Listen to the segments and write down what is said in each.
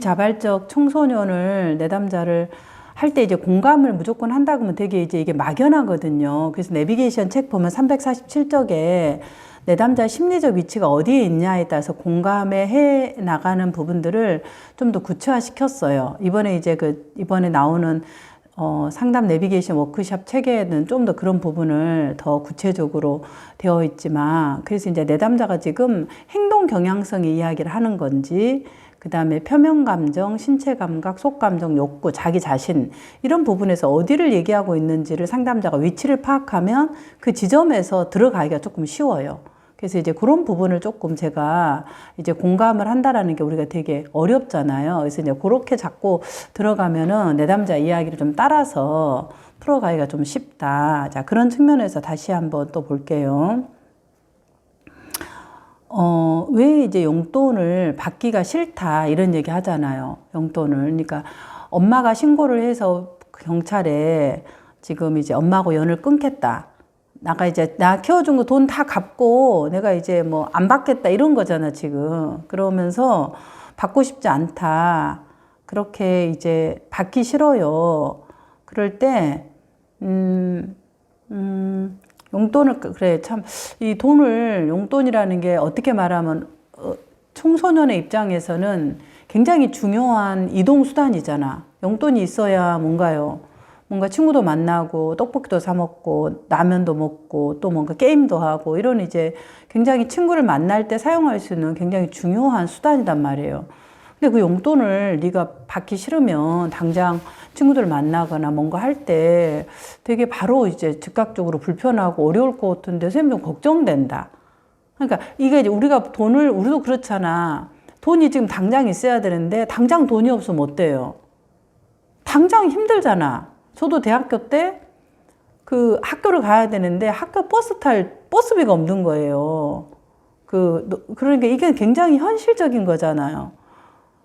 비자발적 청소년을 내담자를 할 때 이제 공감을 무조건 한다 그러면 되게 이제 이게 막연하거든요. 그래서 내비게이션 책 보면 347쪽에 내담자 심리적 위치가 어디에 있냐에 따라서 공감에 해 나가는 부분들을 좀 더 구체화 시켰어요. 이번에 이제 그 이번에 나오는 어, 상담 내비게이션 워크샵 책에는 좀 더 그런 부분을 더 구체적으로 되어 있지만 그래서 이제 내담자가 지금 행동 경향성의 이야기를 하는 건지 그 다음에 표면 감정, 신체 감각, 속 감정, 욕구, 자기 자신 이런 부분에서 어디를 얘기하고 있는지를 상담자가 위치를 파악하면 그 지점에서 들어가기가 조금 쉬워요. 그래서 이제 그런 부분을 조금 제가 이제 공감을 한다라는 게 우리가 되게 어렵잖아요. 그래서 이제 그렇게 자꾸 들어가면은 내담자 이야기를 좀 따라서 풀어가기가 좀 쉽다. 자, 그런 측면에서 다시 한번 또 볼게요. 어, 왜 이제 용돈을 받기가 싫다 이런 얘기 하잖아요. 용돈을. 그러니까 엄마가 신고를 해서 그 경찰에 지금 이제 엄마하고 연을 끊겠다. 나가 이제 나 키워준 거 돈 다 갚고 내가 이제 뭐 안 받겠다 이런 거잖아 지금. 그러면서 받고 싶지 않다. 그렇게 이제 받기 싫어요. 그럴 때, 음, 음, 용돈을 그래 참 이 돈을 용돈이라는 게 어떻게 말하면 어, 청소년의 입장에서는 굉장히 중요한 이동 수단이잖아. 용돈이 있어야 뭔가요? 뭔가 친구도 만나고 떡볶이도 사 먹고 라면도 먹고 또 뭔가 게임도 하고 이런 이제 굉장히 친구를 만날 때 사용할 수 있는 굉장히 중요한 수단이란 말이에요. 근데 그 용돈을 네가 받기 싫으면 당장 친구들 만나거나 뭔가 할 때 되게 바로 이제 즉각적으로 불편하고 어려울 것 같은데 선생님 좀 걱정된다. 그러니까 이게 우리가 돈을 우리도 그렇잖아. 돈이 지금 당장 있어야 되는데 당장 돈이 없으면 어때요? 당장 힘들잖아. 저도 대학교 때 그 학교를 가야 되는데 학교 버스 탈 버스비가 없는 거예요. 그 그러니까 이게 굉장히 현실적인 거잖아요.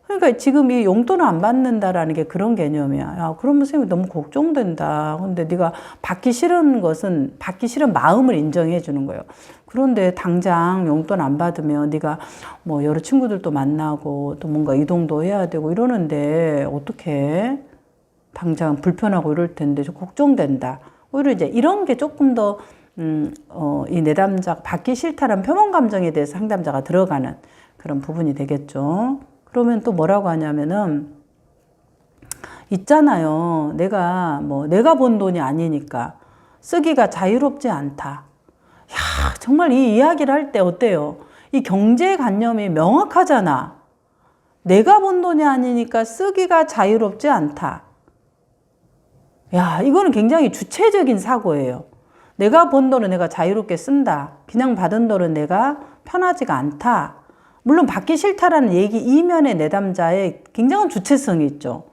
그러니까 지금 이 용돈을 안 받는다라는 게 그런 개념이야. 야, 그러면 선생님이 너무 걱정된다. 근데 네가 받기 싫은 것은 받기 싫은 마음을 인정해 주는 거예요. 그런데 당장 용돈 안 받으면 네가 뭐 여러 친구들도 만나고 또 뭔가 이동도 해야 되고 이러는데 어떻게 당장 불편하고 이럴 텐데 좀 걱정된다. 오히려 이제 이런 게 조금 더 음, 어, 이 내담자 받기 싫다는 표본 감정에 대해서 상담자가 들어가는 그런 부분이 되겠죠. 그러면 또 뭐라고 하냐면은 있잖아요. 내가 뭐 내가 번 돈이 아니니까 쓰기가 자유롭지 않다. 야, 정말 이 이야기를 할 때 어때요? 이 경제관념이 명확하잖아. 내가 번 돈이 아니니까 쓰기가 자유롭지 않다. 야, 이거는 굉장히 주체적인 사고예요. 내가 번 돈은 내가 자유롭게 쓴다. 그냥 받은 돈은 내가 편하지가 않다. 물론 받기 싫다라는 얘기 이면의 내담자의 굉장한 주체성이 있죠.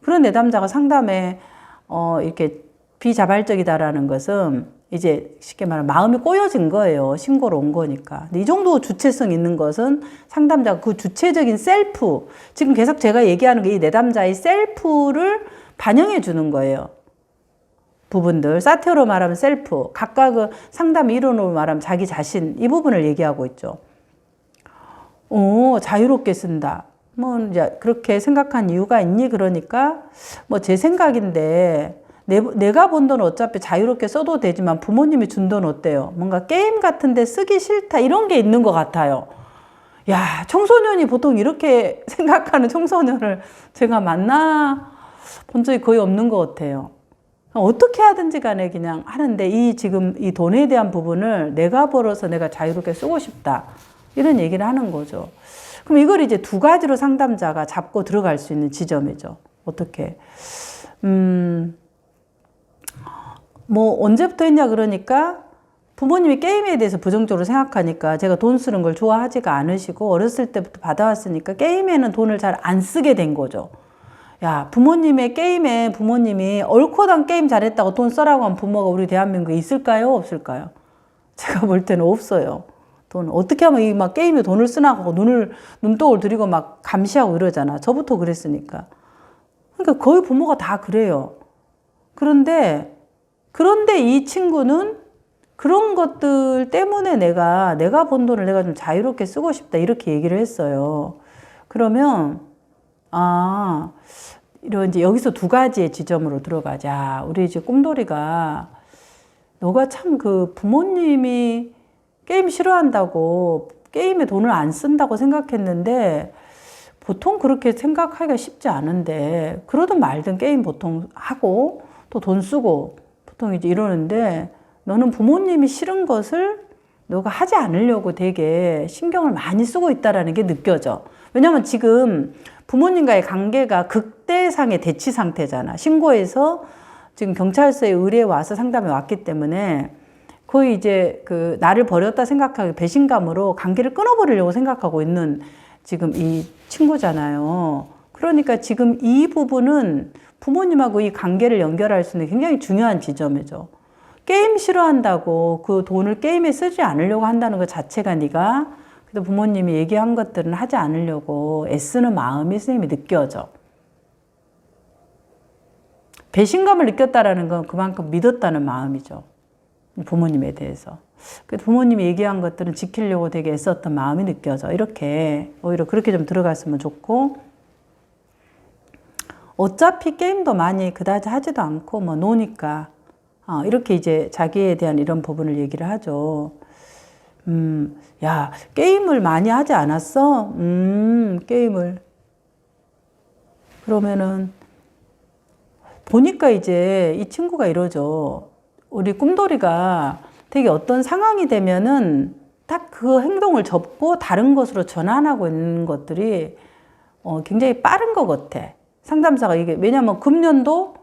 그런 내담자가 상담에 어, 이렇게 비자발적이다라는 것은 이제 쉽게 말하면 마음이 꼬여진 거예요. 신고로 온 거니까. 이 정도 주체성 있는 것은 상담자가 그 주체적인 셀프, 지금 계속 제가 얘기하는 게 이 내담자의 셀프를 반영해 주는 거예요. 부분들. 사테어로 말하면 셀프, 각각의 상담 이론으로 말하면 자기 자신, 이 부분을 얘기하고 있죠. 오, 자유롭게 쓴다. 뭐, 이제 그렇게 생각한 이유가 있니? 그러니까, 뭐 제 생각인데, 내, 내가 번돈 어차피 자유롭게 써도 되지만 부모님이 준 돈 어때요? 뭔가 게임 같은데 쓰기 싫다. 이런 게 있는 것 같아요. 야, 청소년이 보통 이렇게 생각하는 청소년을 제가 만나 본 적이 거의 없는 것 같아요. 어떻게 하든지 간에 그냥 하는데 이 지금 이 돈에 대한 부분을 내가 벌어서 내가 자유롭게 쓰고 싶다. 이런 얘기를 하는 거죠. 그럼 이걸 이제 두 가지로 상담자가 잡고 들어갈 수 있는 지점이죠. 어떻게? 음, 뭐, 언제부터 했냐 그러니까 부모님이 게임에 대해서 부정적으로 생각하니까 제가 돈 쓰는 걸 좋아하지가 않으시고 어렸을 때부터 받아왔으니까 게임에는 돈을 잘 안 쓰게 된 거죠. 야, 부모님의 게임에 부모님이 얼코당 게임 잘했다고 돈 써라고 한 부모가 우리 대한민국에 있을까요? 없을까요? 제가 볼 때는 없어요. 돈 어떻게 하면 이 막 게임에 돈을 쓰나 하고 눈을 눈독을 들이고 막 감시하고 이러잖아. 저부터 그랬으니까. 그러니까 거의 부모가 다 그래요. 그런데 그런데 이 친구는 그런 것들 때문에 내가 내가 번 돈을 내가 좀 자유롭게 쓰고 싶다 이렇게 얘기를 했어요. 그러면 아, 이런 이제 여기서 두 가지의 지점으로 들어가자. 우리 이제 꿈돌이가 너가 참 그 부모님이 게임 싫어한다고 게임에 돈을 안 쓴다고 생각했는데 보통 그렇게 생각하기가 쉽지 않은데 그러든 말든 게임 보통 하고 또 돈 쓰고 보통 이제 이러는데 너는 부모님이 싫은 것을 너가 하지 않으려고 되게 신경을 많이 쓰고 있다라는 게 느껴져. 왜냐면 지금 부모님과의 관계가 극대상의 대치 상태잖아. 신고해서 지금 경찰서에 의뢰 와서 상담에 왔기 때문에 거의 이제 그 나를 버렸다 생각하기 배신감으로 관계를 끊어버리려고 생각하고 있는 지금 이 친구잖아요. 그러니까 지금 이 부분은 부모님하고 이 관계를 연결할 수 있는 굉장히 중요한 지점이죠. 게임 싫어한다고 그 돈을 게임에 쓰지 않으려고 한다는 것 자체가 네가 그래도 부모님이 얘기한 것들은 하지 않으려고 애쓰는 마음이 선생님이 느껴져. 배신감을 느꼈다라는 건 그만큼 믿었다는 마음이죠. 부모님에 대해서. 그 부모님이 얘기한 것들은 지키려고 되게 애썼던 마음이 느껴져. 이렇게 오히려 그렇게 좀 들어갔으면 좋고 어차피 게임도 많이 그다지 하지도 않고 뭐 노니까 어, 이렇게 이제 자기에 대한 이런 부분을 얘기를 하죠. 음, 야 게임을 많이 하지 않았어? 음, 게임을 그러면은 보니까 이제 이 친구가 이러죠. 우리 꿈돌이가 되게 어떤 상황이 되면은 딱 그 행동을 접고 다른 것으로 전환하고 있는 것들이 어, 굉장히 빠른 것 같아. 상담사가 이게 왜냐면 금년도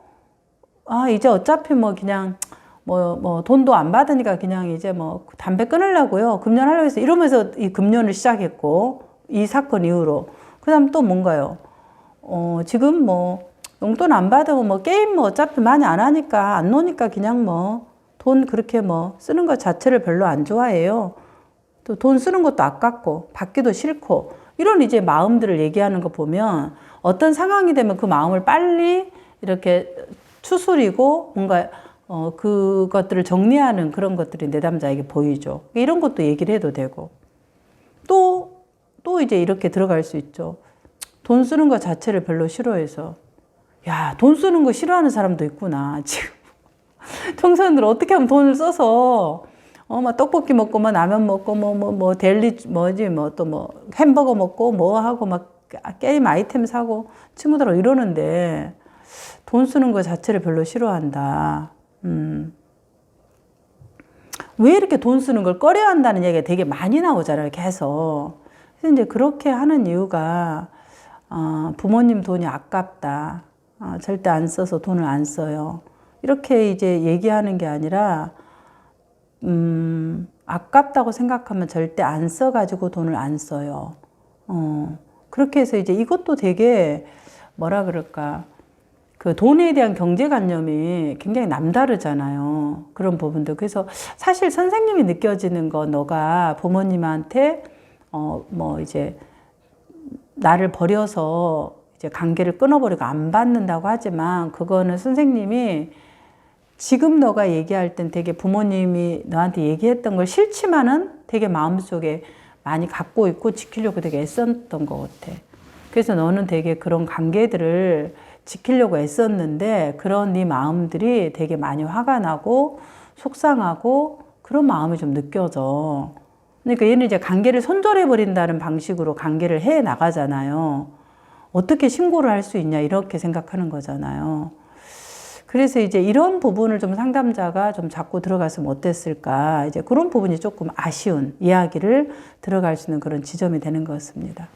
아 이제 어차피 뭐 그냥 뭐 뭐 돈도 안 받으니까 그냥 이제 뭐 담배 끊으려고요. 금년 하려고 해서 이러면서 이 금년을 시작했고 이 사건 이후로 그 다음 또 뭔가요? 어 지금 뭐 용돈 안 받으면 뭐 게임 뭐 어차피 많이 안 하니까 안 노니까 그냥 뭐 돈 그렇게 뭐 쓰는 것 자체를 별로 안 좋아해요. 또 돈 쓰는 것도 아깝고 받기도 싫고 이런 이제 마음들을 얘기하는 거 보면 어떤 상황이 되면 그 마음을 빨리 이렇게 추스리고 뭔가 어 그것들을 정리하는 그런 것들이 내담자에게 보이죠. 이런 것도 얘기를 해도 되고 또 또 이제 이렇게 들어갈 수 있죠. 돈 쓰는 것 자체를 별로 싫어해서 야, 돈 쓰는 거 싫어하는 사람도 있구나. 지금 청소년들 어떻게 하면 돈을 써서 어, 막 떡볶이 먹고, 뭐 라면 먹고, 뭐, 뭐, 뭐, 델리, 뭐지, 뭐, 또 뭐, 햄버거 먹고, 뭐 하고, 막, 게임 아이템 사고, 친구들하고 이러는데, 돈 쓰는 거 자체를 별로 싫어한다. 음. 왜 이렇게 돈 쓰는 걸 꺼려 한다는 얘기가 되게 많이 나오잖아요, 계속. 그래서 이제 그렇게 하는 이유가, 어, 부모님 돈이 아깝다. 어, 절대 안 써서 돈을 안 써요. 이렇게 이제 얘기하는 게 아니라, 음, 아깝다고 생각하면 절대 안 써가지고 돈을 안 써요. 어, 그렇게 해서 이제 이것도 되게 뭐라 그럴까. 그 돈에 대한 경제관념이 굉장히 남다르잖아요. 그런 부분도. 그래서 사실 선생님이 느껴지는 건 너가 부모님한테 어, 뭐 이제 나를 버려서 이제 관계를 끊어버리고 안 받는다고 하지만 그거는 선생님이 지금 너가 얘기할 땐 되게 부모님이 너한테 얘기했던 걸 싫지만은 되게 마음속에 많이 갖고 있고 지키려고 되게 애썼던 것 같아. 그래서 너는 되게 그런 관계들을 지키려고 애썼는데 그런 네 마음들이 되게 많이 화가 나고 속상하고 그런 마음이 좀 느껴져. 그러니까 얘는 이제 관계를 손절해 버린다는 방식으로 관계를 해 나가잖아요. 어떻게 신고를 할 수 있냐 이렇게 생각하는 거잖아요. 그래서 이제 이런 부분을 좀 상담자가 좀 잡고 들어갔으면 어땠을까. 이제 그런 부분이 조금 아쉬운 이야기를 들어갈 수 있는 그런 지점이 되는 것 같습니다.